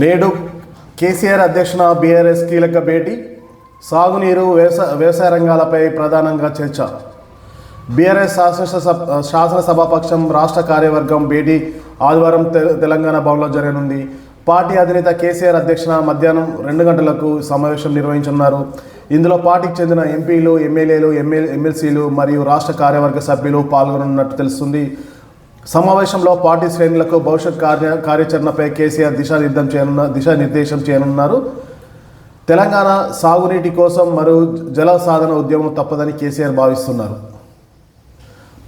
నేడు కేసీఆర్ అధ్యక్షన బీఆర్ఎస్ కీలక భేటీ సాగునీరు వ్యవసాయ వ్యవసాయ రంగాలపై ప్రధానంగా చర్చ. బీఆర్ఎస్ శాసనసభ శాసనసభాపక్షం రాష్ట్ర కార్యవర్గం భేటీ ఆదివారం తెలంగాణ భవన్లో జరగనుంది. పార్టీ అధినేత కేసీఆర్ అధ్యక్షన మధ్యాహ్నం రెండు గంటలకు సమావేశం నిర్వహించనున్నారు. ఇందులో పార్టీకి చెందిన ఎంపీలు ఎమ్మెల్యేలు ఎమ్మెల్ ఎమ్మెల్సీలు మరియు రాష్ట్ర కార్యవర్గ సభ్యులు పాల్గొనున్నట్టు తెలుస్తుంది. సమావేశంలో పార్టీ శ్రేణులకు భవిష్యత్ కార్య కార్యాచరణపై కేసీఆర్ దిశానిర్ధం చేయనున్న దిశానిర్దేశం చేయనున్నారు. తెలంగాణ సాగునీటి కోసం మరో జల సాధన ఉద్యమం తప్పదని కేసీఆర్ భావిస్తున్నారు.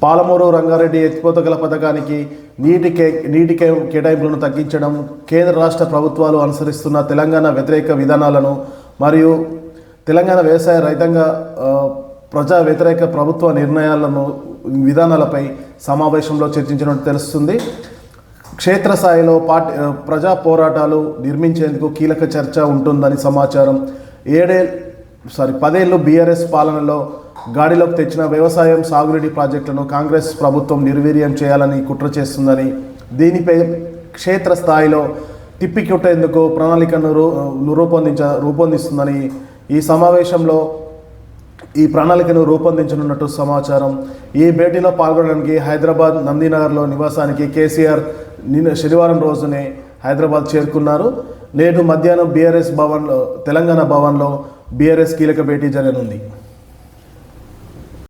పాలమూరు రంగారెడ్డి ఎత్తిపోతగల పథకానికి నీటి కే నీటి కే కేటాయింపులను తగ్గించడం కేంద్ర రాష్ట్ర ప్రభుత్వాలు అనుసరిస్తున్న తెలంగాణ వ్యతిరేక విధానాలను మరియు తెలంగాణ వ్యవసాయ రైతాంగ ప్రజా వ్యతిరేక ప్రభుత్వ నిర్ణయాలను విధానాలపై సమావేశంలో చర్చించినట్టు తెలుస్తుంది. క్షేత్రస్థాయిలో పార్టీ ప్రజా పోరాటాలు నిర్మించేందుకు కీలక చర్చ ఉంటుందని సమాచారం. ఏడే సారీ పదేళ్ళు బీఆర్ఎస్ పాలనలో గాడిలోకి తెచ్చిన వ్యవసాయం సాగునీటి ప్రాజెక్టులను కాంగ్రెస్ ప్రభుత్వం నిర్వీర్యం చేయాలని కుట్ర చేస్తుందని దీనిపై క్షేత్రస్థాయిలో తిప్పికొట్టేందుకు ప్రణాళికను రూ రూపొందించ రూపొందిస్తుందని ఈ సమావేశంలో ఈ ప్రణాళికను రూపొందించనున్నట్టు సమాచారం. ఈ భేటీలో పాల్గొనడానికి హైదరాబాద్ నందీనగర్లో నివాసానికి కేసీఆర్ నిన్న శనివారం రోజునే హైదరాబాద్ చేరుకున్నారు. నేడు మధ్యాహ్నం బీఆర్ఎస్ భవన్లో తెలంగాణ భవన్లో బీఆర్ఎస్ కీలక భేటీ జరగనుంది.